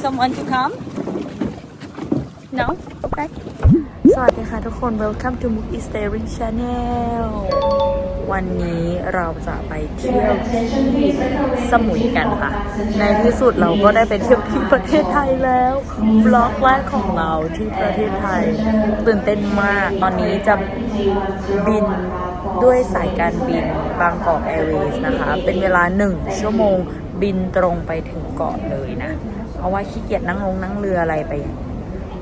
someone to come? No? Okay. สวัสดีค่ะทุกคน Welcome to Mook is Staring Channel วันนี้เราจะไปเที่ยวที่สมุยกันค่ะ ในที่สุดเราก็ได้ไปเที่ยวที่ประเทศไทยแล้วบล็อกแรกของเราที่ประเทศไทย ตื่นเต้นมาก ตอนนี้จะบินด้วยสายการบินบางกอกแอร์เวย์นะคะ เป็นเวลาหนึ่งชั่วโมงบินตรงไปถึงเกาะเลยนะ เพราะว่าขี้เกียจนั่งลงนั่งเรืออะไรไป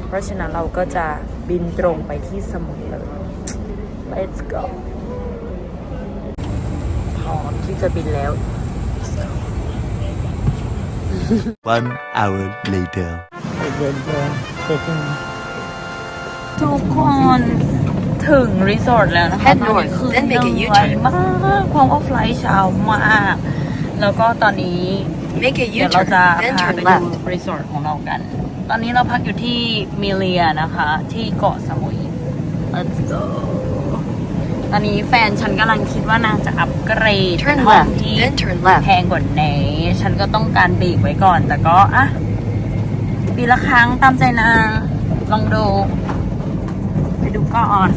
เพราะฉะนั้นเราก็จะบินตรงไปที่สมุยเลย let's go พร้อมที่จะบินแล้ว One hour later. ทุกคนถึงรีสอร์ทแล้วนะคะ Head ตอนนี้ north, คือ then make a เหนื่อย U-turn. มากเพราะว่าไฟลท์เช้ามาก แล้วก็ตอนนี้ Make a เดี๋ยวเรา U-turn, จะ then พา turn ไปดู left. รีสอร์ทของเรากัน ตอนนี้เราพักอยู่ที่มิเลียนะคะ ที่เกาะสมุย let's go ตอนนี้แฟนฉันกำลังคิดว่านางจะอัปเกรด Turn ห้อง left, ที่ then turn แพ left. งกว่านี้ฉันก็ต้องการเบรกไว้ก่อน แต่ก็อะปีละครั้งตามใจนางลองดู ไปดูก่อน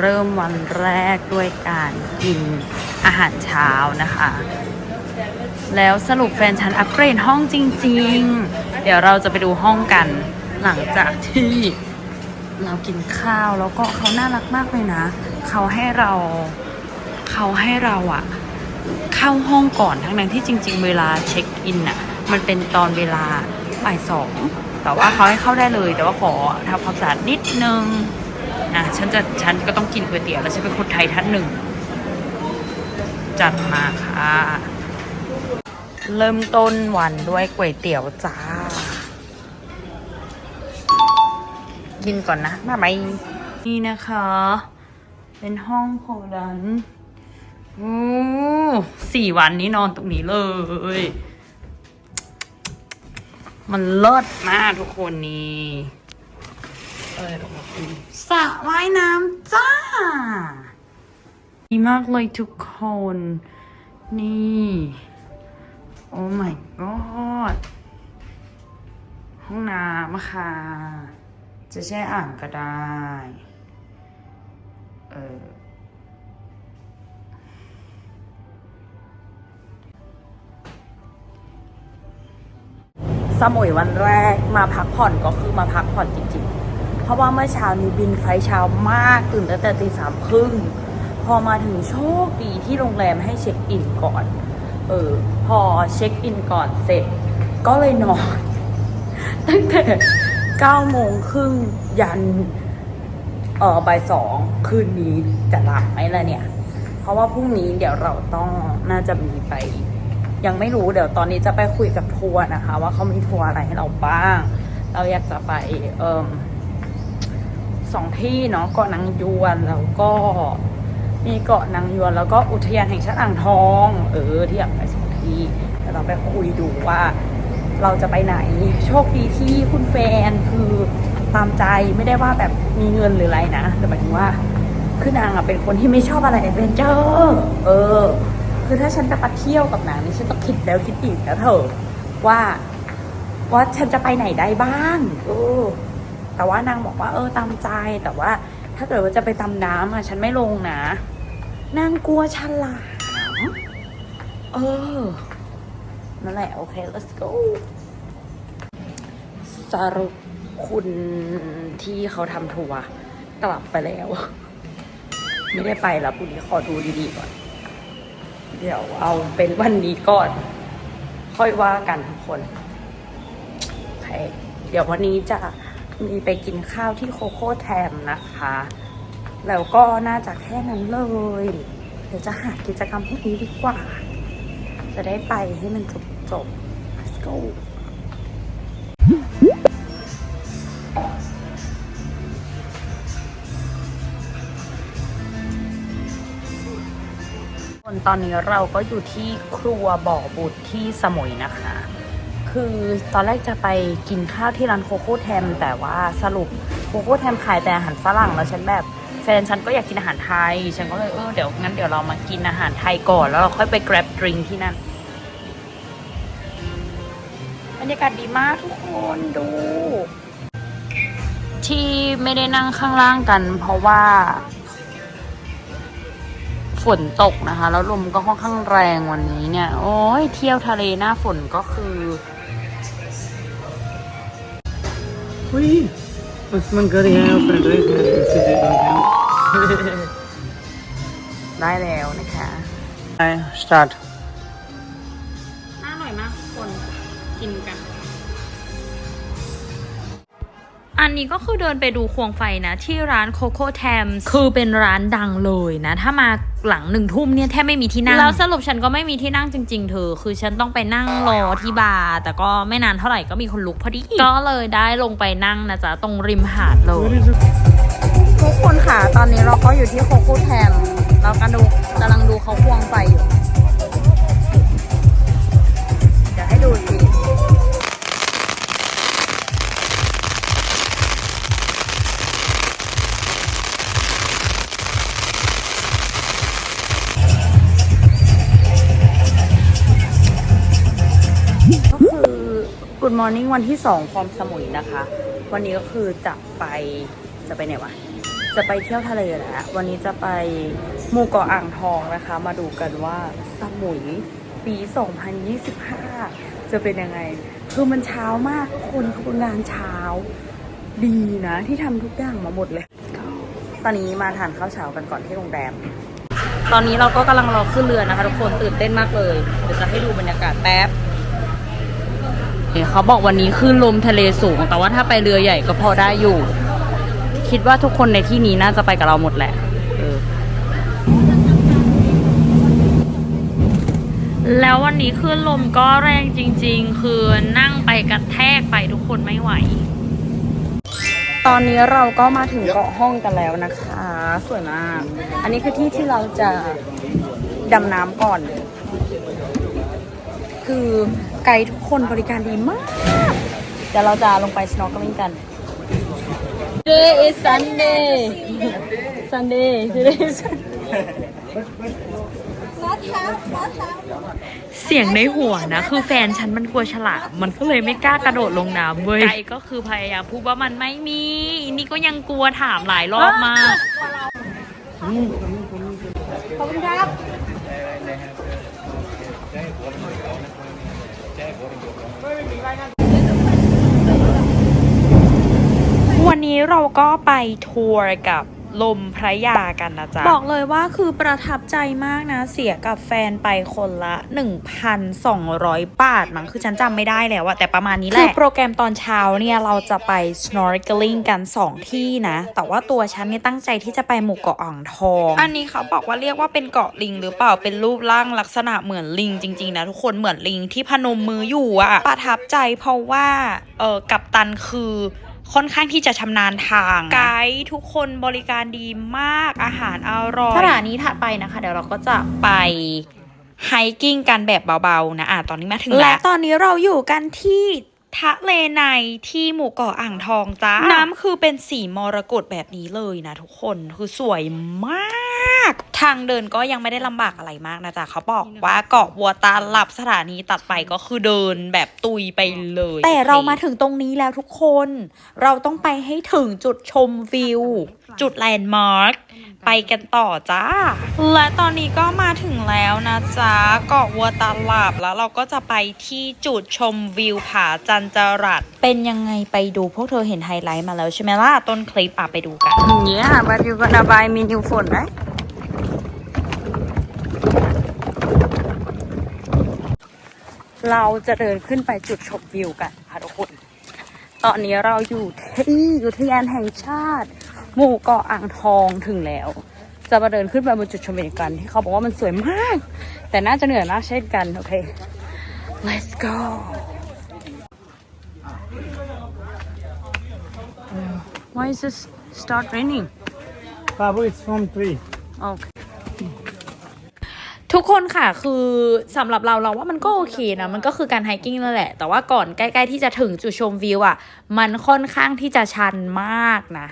เริ่มวันแรกด้วยการกินอาหารเช้านะคะ แล้วสรุปแฟนฉันอัปเกรดห้องจริง ๆ เดี๋ยวเราจะไปดูห้องกันหลังจากที่เรากินข้าวแล้วก็เขาน่ารักมากเลยนะ เขาให้เราเขาให้เราอะเข้าห้องก่อนทั้งนั้นที่จริง ๆ เวลาเช็คอินอะมันเป็นตอนเวลาบ่ายสองแต่ว่าเขาให้เข้าได้เลย แต่ว่าขอทำความสะอาดนิดนึง อะฉันจะฉันก็ต้องกินก๋วยเตี๋ยวแล้วฉันเป็นคนไทยท่านหนึ่ง จัดมาค่ะ เริ่มต้นวันด้วยก๋วยเตี๋ยวจ้า กินก่อนนะ มาไหมนี่นะคะ เป็นห้องโพดันโอ้สี่วันนี้นอนตรงนี้เลย มันเลิศมากทุกคนนี่เออ สระว่ายน้ำจ้าดีมากเลยทุกคน นี่ โอ้ my god ห้องน้ำค่ะ จะแช่อ่างก็ได้ เออสมุยวันแรกมาพักผ่อนก็คือมาพักผ่อนจริงๆ เพราะว่าเมื่อเช้านี้บินไฟล์เช้ามากตื่นตั้งแต่ตีสามครึ่งพอมาถึงโชคดีที่โรงแรมให้เช็คอินก่อน เออ พอเช็คอินก่อนเสร็จ ก็เลยนอนตั้งแต่เก้าโมงครึ่งยันเออบ่ายสองคืนนี้จะหลับไหมล่ะเนี่ย เพราะว่าพรุ่งนี้เดี๋ยวเราต้องน่าจะมีไป ยังไม่รู้เดี๋ยวตอนนี้จะไปคุยกับทัวร์นะคะ ว่าเขามีทัวร์อะไรให้เราบ้าง เราอยากจะไปเอ่ม สองที่เนาะเกาะนางยวนแล้วก็มีเกาะนางยวนแล้วก็อุทยานแห่งชาติอ่างทอง เออที่อยากไปสองที่เดี๋ยวเราไปคุยดูว่าเราจะไปไหนโชคดีที่คุณแฟนคือตามใจไม่ได้ว่าแบบมีเงินหรืออะไรนะ แต่หมายถึงว่าคือนางอะเป็นคนที่ไม่ชอบอะไรแอดเวนเจอร์เออ คือถ้าฉันจะไปเที่ยวกับนางนี่ฉันต้องคิดแล้วคิดอีกแล้วเถอะว่าว่าฉันจะไปไหนได้บ้าง เออ แต่ว่านางบอกว่าเออตามใจแต่ว่า ถ้าเกิดว่าจะไปตำน้ำอะฉันไม่ลงนะ นางกลัวฉลามเออนั่นแหละโอเค let's go สรุปคุณที่เขาทำทัวร์กลับไปแล้ว ไม่ได้ไปแล้วพรุ่งนี้ขอดูดีๆก่อน เดี๋ยวเอาเป็นวันนี้ก่อน ค่อยว่ากันทุกคนโอเคเดี๋ยววันนี้จะ มีไปกินข้าวที่โคโค่แทมนะคะ แล้วก็น่าจะแค่นั้นเลย เดี๋ยวจะหากิจกรรมพวกนี้ดีกว่า จะได้ไปให้มันจบจบๆ let's go ตอนนี้เราก็อยู่ที่ครัวบ่อบุตรที่สมุยนะคะ คือตอนแรกจะไปกินข้าวที่ร้านโคโค่แทม แต่ว่าสรุปโคโค่แทมขายแต่อาหารฝรั่งแล้วฉันแบบแฟนฉันก็อยากกินอาหารไทย ฉันก็เลยเออเดี๋ยวงั้นเดี๋ยวเรามากินอาหารไทยก่อน แล้วเราค่อยไป grab drink ที่นั่นบรรยากาศดีมากทุกคนดู ที่ไม่ได้นั่งข้างล่างกัน เพราะว่า ฝนตกนะคะ แล้วลมก็ค่อนข้างแรงวันนี้เนี่ย โอ้ยเที่ยวทะเลหน้าฝนก็คือ อุ้ยมันก็ได้แล้วแฟนด้วยคืออดได้แล้วนะคะไปส start น่าอร่อยมากคนกินกัน อันนี้ก็คือเดินไปดูควงไฟนะ ที่ร้านโคโค่แทมคือเป็นร้านดังเลยนะ ถ้ามาหลังหนึ่งทุ่มเนี่ยแทบไม่มีที่นั่ง แล้วสรุปฉันก็ไม่มีที่นั่งจริง ๆ เธอ คือฉันต้องไปนั่งรอที่บาร์แต่ก็ไม่นานเท่าไหร่ก็มีคนลุกพอดี ก็เลยได้ลงไปนั่งนะจ๊ะ ตรงริมหาดเลย ทุกคนค่ะ ตอนนี้เราก็อยู่ที่โคโค่แทมเรากำลังดูกำลังดูเขาควงไฟอยู่ Good Morning วันที่2ความสมุยนะคะ วันนี้ก็คือจะไปจะไปไหนวะ จะไปเที่ยวทะเลแหล้ววันนี้จะไปหมู่เกาะอ่างทองนะคะ มาดูกันว่าสมุยปี 2025 จะเป็นยังไง คือมันเช้ามากทุกคนคืองานเช้า ดีนะ ที่ทำทุกอย่างมาหมดเลย ตอนนี้มาทานข้าวเช้ากันก่อนที่โรงแรมตอนนี้เราก็กำลังรอขึ้นเรือนะคะ ทุกคนตื่นเต้นมากเลย เดี๋ยวจะให้ดูบรรยากาศแป๊บ เขาบอกวันนี้คลื่นลมทะเลสูง แต่ว่าถ้าไปเรือใหญ่ก็พอได้อยู่ คิดว่าทุกคนในที่นี้น่าจะไปกับเราหมดแหละแล้ววันนี้คลื่นลมก็แรงจริง ๆ คือนั่งไปกระแทกไปทุกคนไม่ไหว ตอนนี้เราก็มาถึงเกาะห้องกันแล้วนะคะ สวยมาก อันนี้คือที่ที่เราจะดำน้ำก่อน คือ ไกด์ทุกคนบริการดีมาก เดี๋ยวเราจะลงไป snorkeling กัน Today is Sunday Sunday Today is เสียงในหัวนะ คือแฟนฉันมันกลัวฉลามมันก็เลยไม่กล้ากระโดดลงน้ำเว้ยไกด์ก็คือพยายามพูดว่ามันไม่มีนี่ก็ยังกลัวถามหลายรอบมากขอบคุณครับ วันนี้เราก็ไปทัวร์กับลมพระยากันนะจ๊ะ บอกเลยว่าคือประทับใจมากนะ เสียกับแฟนไปคนละ 1,200 บาท มั้งคือฉันจำไม่ได้แล้วอะแต่ประมาณนี้แหละ คือโปรแกรมตอนเช้าเนี่ย เราจะไป snorkeling กัน 2 ที่นะ แต่ว่าตัวฉันเนี่ยตั้งใจที่จะไปหมู่เกาะอ่างทอง อันนี้เขาบอกว่าเรียกว่าเป็นเกาะลิงหรือเปล่าเป็นรูปร่างลักษณะเหมือนลิงจริงๆนะทุกคนเหมือนลิงที่พนมมืออยู่อะประทับใจเพราะว่าเออกับตันคือ ค่อนข้างที่จะชำนาญทางนะไกด์ทุกคนบริการดีมากอาหารอร่อยสถานีถัดไปนะคะ เดี๋ยวเราก็จะไปไฮกิ้งกันแบบเบาๆนะอะตอนนี้มาถึงแล้วและตอนนี้เราอยู่กันที่ ทะเลในที่หมู่เกาะอ่างทองจ้า น้ำคือเป็นสีมรกตแบบนี้เลยนะทุกคน คือสวยมาก ทางเดินก็ยังไม่ได้ลำบากอะไรมากนะจ๊ะเขาบอกว่าเกาะวัวตาหลับสถานีตัดไปก็คือเดินแบบตุยไปเลย แต่เรามาถึงตรงนี้แล้วทุกคน เราต้องไปให้ถึงจุดชมวิว จุดแลนด์มาร์คไปกันต่อจ้า และตอนนี้ก็มาถึงแล้วนะจ๊ะเกาะวัวตาหลับแล้วเราก็จะไปที่จุดชมวิวผาจันจรัสเป็นยังไงไปดูพวกเธอเห็นไฮไลท์มาแล้วใช่ไหมล่ะ ต้นคลิปอะไปดูกัน Yeah, but you gonna buy me new phone, right? เราจะเดินขึ้นไปจุดชมวิวกันค่ะทุกคน ตอนนี้เราอยู่ที่อุทยานแห่งชาติ หมู่เกาะอ่างทองถึงแล้ว จะมาเดินขึ้นไปบนจุดชมวิวกันที่เขาบอกว่ามันสวยมาก แต่น่าจะเหนื่อยมากเช่นกัน โอเค let's go why is this start raining Babu, it's from three. โอเคทุกคนค่ะคือสำหรับเราเราว่ามันก็โอเคนะมันก็คือการไฮกิ้งนั่นแหละ แต่ว่าก่อนใกล้ ๆ ที่จะถึงจุดชมวิวอะ มันค่อนข้างที่จะชันมากนะ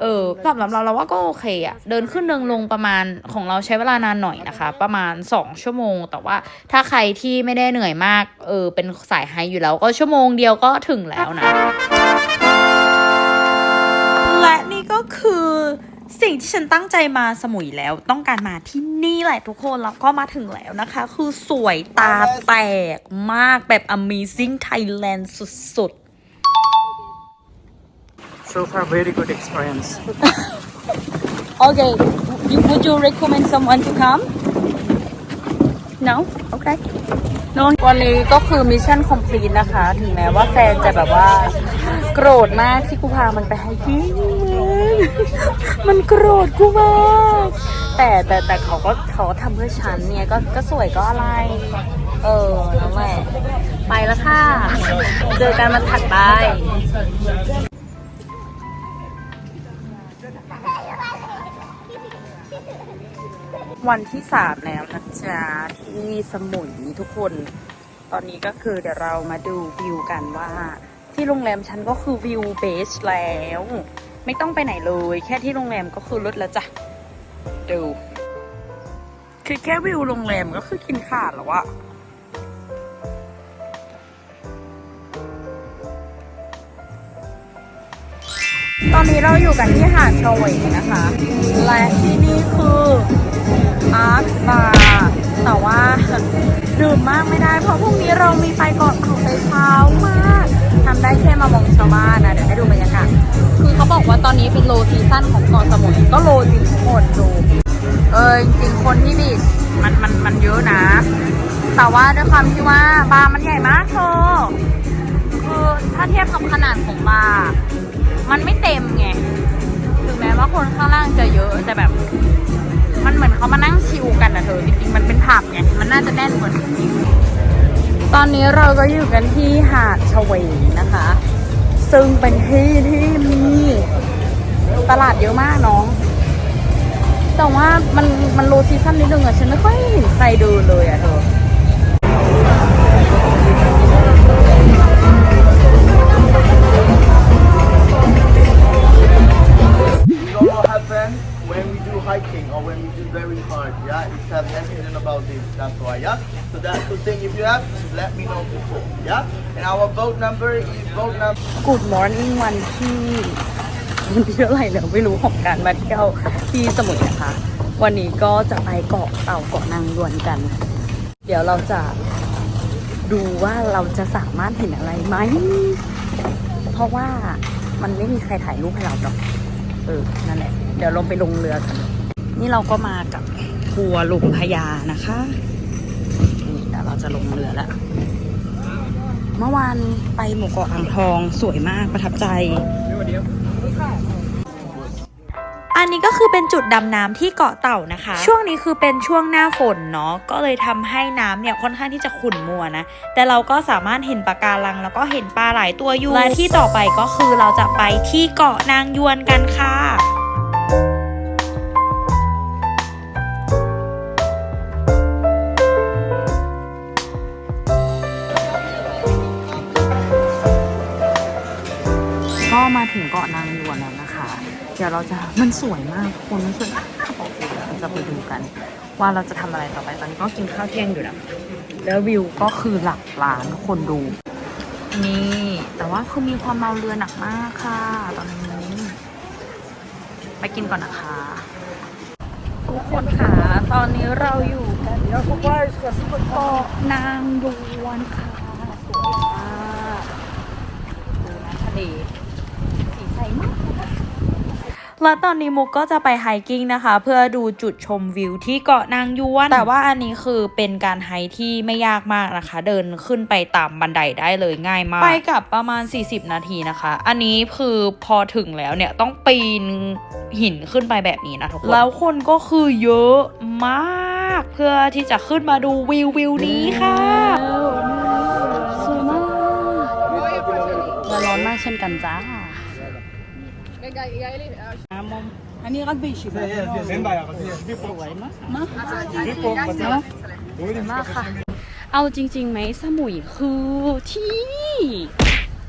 เออสำหรับเราเราว่าก็โอเคอะเดินขึ้นเดินลงประมาณของเราใช้เวลานานหน่อยนะคะ ประมาณ 2 ชั่วโมง แต่ว่าถ้าใครที่ไม่ได้เหนื่อยมากเออเป็นสายไฮอยู่แล้วก็ชั่วโมงเดียวก็ถึงแล้วนะ และนี่ก็คือสิ่งที่ฉันตั้งใจมาสมุยแล้วต้องการมาที่นี่แหละทุกคนแล้วก็มาถึงแล้วนะคะ คือสวยตาแตกมากแบบ amazing Thailand สุด So far, very good experience. ๆ Okay would you recommend someone to come No Okay No วันนี้ก็คือมิชชั่นคอมพลีทนะคะ ถึงแม้ว่าแฟนจะแบบว่าโกรธมากที่กูพามันไปไฮกิ้งมันโกรธกูมากแต่แต่แต่เขาก็เขาทำเพื่อฉันเนี่ยก็ก็สวยก็อะไร เออแล้วแหละไปแล้วค่ะ เจอกันมันถัดไป วันที่สามแล้วนะจ๊ะที่สมุยทุกคน ตอนนี้ก็คือเดี๋ยวเรามาดูวิวกันว่า ที่โรงแรมฉันก็คือวิวเบสแล้ว ไม่ต้องไปไหนเลย แค่ที่โรงแรมก็คือลดแล้วจ้ะดู คือแค่วิวโรงแรมก็คือกินขาดแล้วอะ ตอนนี้เราอยู่กันที่หาดชเวนะคะ และที่นี่คืออาร์ตบาร์แต่ว่าดื่มมากไม่ได้ เพราะพรุ่งนี้เรามีไปก่อนของไปเช้ามากทำได้แค่มามองชาวบ้านนะเดี๋ยวให้ดูบรรยากาศคือเขาบอกว่าตอนนี้เป็นโลซีซั่นของเกาะสมุยก็โลจริงทุกคนดูเออจริงคนที่บีชมันมันมันเยอะนะ แต่ว่าด้วยความที่ว่าบาร์มันใหญ่มากเธอคือถ้าเทียบกับขนาดของบาร์ มันไม่เต็มไง ถึงแม้ว่าคนข้างล่างจะเยอะแต่แบบ มันเหมือนเขามานั่งชิลกันอะเธอ จริงๆ มันเป็นผับไง มันน่าจะแน่นกว่านี้ตอนนี้เราก็อยู่กันที่หาดชเวงนะคะ ซึ่งเป็นที่ที่มีตลาดเยอะมากน้อง แต่ว่ามันมันโลซีซั่นนิดนึงอะฉันไม่ค่อยเห็นใครเดินเลยอะเธอ hiking or when we do very hard, yeah? It's have accident about this, that's why, yeah? So that's the thing, if you have, let me know before, yeah? And our boat number is boat number Good morning วันที่วันที่เท่าไหร่แล้วไม่รู้ของการมาเที่ยวที่สมุยนะคะ วันนี้ก็จะไปเกาะเต่าเกาะนางยวนกัน เดี๋ยวเราจะดูว่าเราจะสามารถเห็นอะไรไหม เพราะว่ามันไม่มีใครถ่ายรูปให้เราหรอก เออ นั่นแหละ เดี๋ยวลงไปลงเรือกัน นี่เราก็มากับทัวร์ลุงพญานะคะนี่เดี๋ยวเราจะลงเรือแล้วเมื่อวานไปหมู่เกาะอ่างทองสวยมากประทับใจอันนี้ก็คือเป็นจุดดำน้ำที่เกาะเต่านะคะ ช่วงนี้คือเป็นช่วงหน้าฝนเนาะก็เลยทำให้น้ำเนี่ยค่อนข้างที่จะขุ่นมัวนะ แต่เราก็สามารถเห็นปะการัง แล้วก็เห็นปลาหลายตัวอยู่และที่ต่อไปก็คือเราจะไปที่เกาะนางยวนกันค่ะ ถึงเกาะนางยวนแล้วนะคะ เดี๋ยวเราจะมันสวยมากทุกคนมันสวยมากบอกเลยเราจะไปดูกัน ว่าเราจะทำอะไรต่อไปตอนนี้ก็กินข้าวเที่ยงอยู่นะแล้ววิวก็คือหลักล้านคนดูนี่แต่ว่าคือมีความเมาเรือหนักมากค่ะ ตอนนี้ ไปกินก่อนนะคะทุกคนค่ะ ตอนนี้เราอยู่กันเกาะนางยวนค่ะ สวยมากดูนะทะเลสีใสมาก แล้วตอนนี้มุกก็จะไปไฮกิ้งนะคะ เพื่อดูจุดชมวิวที่เกาะนางยวน แต่ว่าอันนี้คือเป็นการไฮที่ไม่ยากมากนะคะ เดินขึ้นไปตามบันไดได้เลยง่ายมาก ไปกลับประมาณ 40 นาทีนะคะ อันนี้คือพอถึงแล้วเนี่ยต้องปีนหินขึ้นไปแบบนี้นะทุกคน แล้วคนก็คือเยอะมาก เพื่อที่จะขึ้นมาดูวิววิวนี้ค่ะสวยมากและร้อนมากเช่นกันจ้า มากค่ะเอาจริงๆไหมสมุยคือที่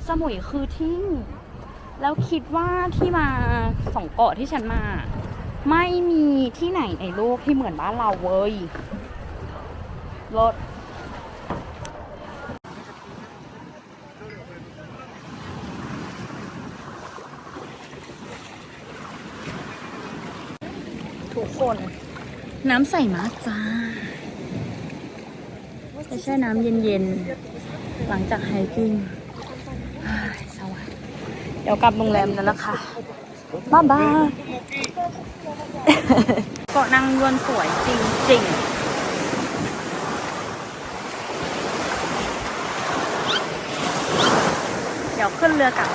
สมุยคือที่ แล้วคิดว่าที่มาสองเกาะที่ฉันมา ไม่มีที่ไหนในโลกที่เหมือนบ้านเราเว้ยรถทุกคน น้ำใสมากจ้าจะแช่น้ำเย็นๆ หลังจากไฮกิ้งเฮ้ยสวัสดีเดี๋ยวกลับโรงแรมแล้วล่ะค่ะ บ๊ายบายเกาะนางยวนสวยจริงๆเดี๋ยวขึ้นเรือกลับ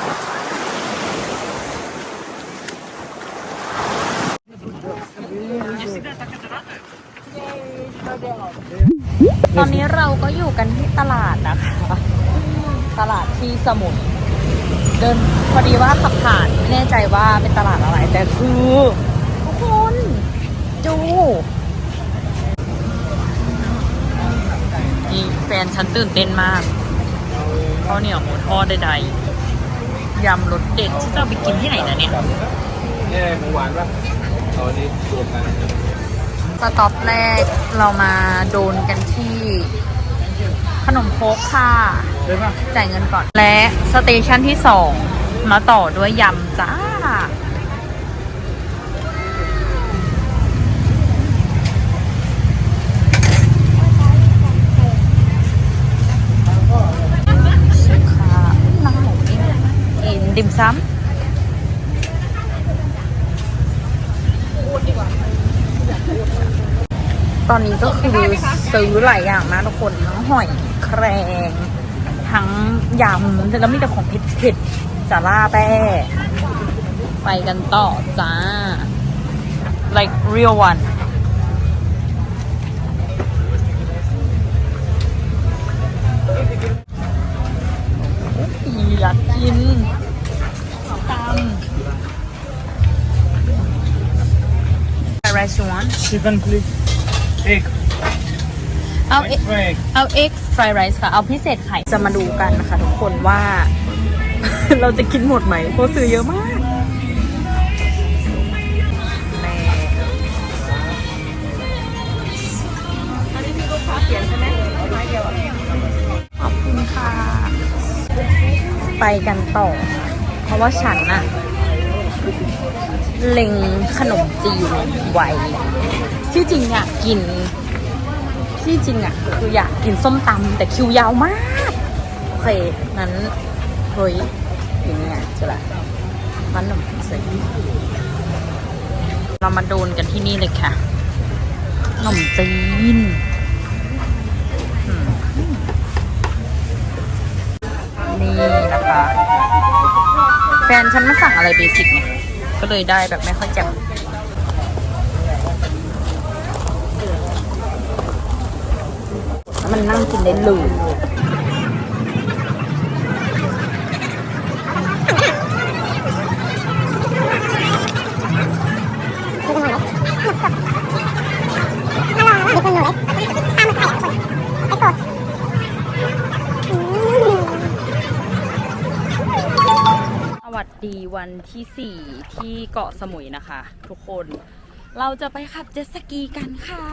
ตอนนี้เรา ก็อยู่กันที่ตลาดนะคะ ตลาดที่สมุยเดินพอดีว่าขับผ่านไม่แน่ใจว่าเป็นตลาดอะไร แต่คือทุกคนดูนี่แฟนฉันตื่นเต้นมากข้าวเหนียวหมูทอดใดๆยำรสเด็ดที่จะเอาไปกินที่ไหนนะเนี่ยเนี่ยหมูหวานปะเอาอันนี้รวมกันสต็อปแรกเรามาโดนกันที่ ขนมโคกค่ะ ได้ปะจ่ายเงินก่อน และสเตชันที่สองมาต่อด้วยยำจ้าสุขาน้ำหมูนี่กินดิมซ้ำ ตอนนี้ก็คือซื้อหลายอย่างนะทุกคนทั้งหอยแครงทั้งยำแล้วมีแต่ของเผ็ดๆจาล่าแป้ไปกันต่อจ้า like real one อยากกินตำ restaurant chicken please egg เอาเอ egg เอา egg fried rice ค่ะ เอาพิเศษไข่ จะมาดูกันนะคะทุกคนว่า เราจะกินหมดไหมเพราะซื้อเยอะมากแม่อันนี้พี่ลูกค้าเปลี่ยนใช่ไหมไม้เดียวขอบคุณค่ะ ไปกันต่อ เพราะว่าฉันอะเล็งขนมจีนไว้ ที่จริงอยากกิน ที่จริงอะคืออยากกินส้มตำแต่คิวยาวมากโอเคนั้นเฮ้ยอย่างเงี้ยใช่ละมันหนุ่มใส่เรามาโดนกันที่นี่เลยค่ะขนมจีนนี่นะคะ แฟนฉันมาสั่งอะไรเบสิกไงก็เลยได้แบบไม่ค่อยแจ่ แล้ว มันนั่งกินได้เลยสวัสดีวันที่ 4 ที่เกาะสมุยนะคะ ทุกคนเราจะไปขับเจ็ตสกีกันค่ะ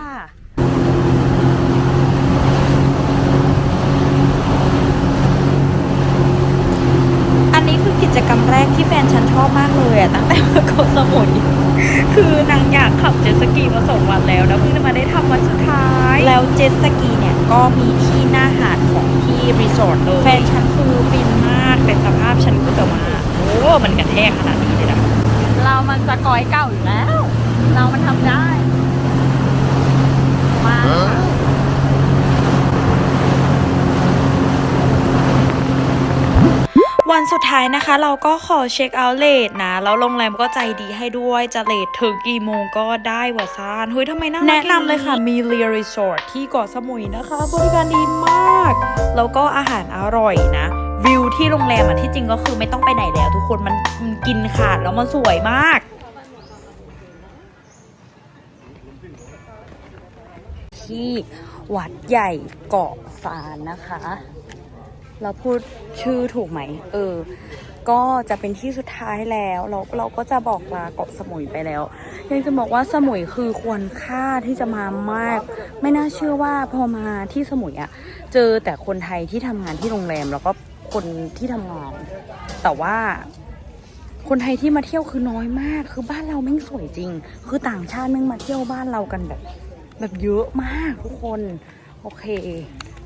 อันนี้คือกิ จกรรมแรกที่แฟนฉันชอบมากเลยอะตั้งแต่มาเกาะสมุยคือนางอยากขับเจ็ตสกีมาสองวันแล้วแล้วเพิ่งจะมาได้ทำวันสุดท้าย แล้วเจ็ตสกีเนี่ยก็มีที่หน้าหาดของที่รีสอร์ทเลยแฟนฉันคือฟินมากแต่สภาพฉันก็แบบว่าโอ้มันกระแทกขนาดนี้เลยนะเรามันสกอยเก่าอยู่แล้ว เรามันทำได้มา วันสุดท้ายนะคะเราก็ขอเช็คเอาท์เลทนะ แล้วโรงแรมก็ใจดีให้ด้วยจะเลทถึงกี่โมงก็ได้วะซานเฮ้ยทำไมน่าแนะนำเลยค่ะมีเรียรีสอร์ทที่เกาะสมุยนะคะ บริการดีมาก แล้วก็อาหารอร่อยนะ วิวที่โรงแรมอะที่จริงก็คือไม่ต้องไปไหนแล้ว ทุกคนมันมันกินขาดแล้วมันสวยมากที่วัดใหญ่เกาะฟานนะคะ เราพูดชื่อถูกไหม เออ ก็จะเป็นที่สุดท้ายแล้ว เราเราก็จะบอกลาเกาะสมุยไปแล้ว ยังจะบอกว่าสมุยคือควรค่าที่จะมามาก ไม่น่าเชื่อว่าพอมาที่สมุยอะเจอแต่คนไทยที่ทำงานที่โรงแรม แล้วก็คนที่ทำงาน แต่ว่าคนไทยที่มาเที่ยวคือน้อยมาก คือบ้านเราแม่งสวยจริง คือต่างชาติแม่งมาเที่ยวบ้านเรากันแบบ แบบเยอะมากทุกคน โอเค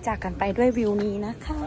จากกันไปด้วยวิวนี้นะคะ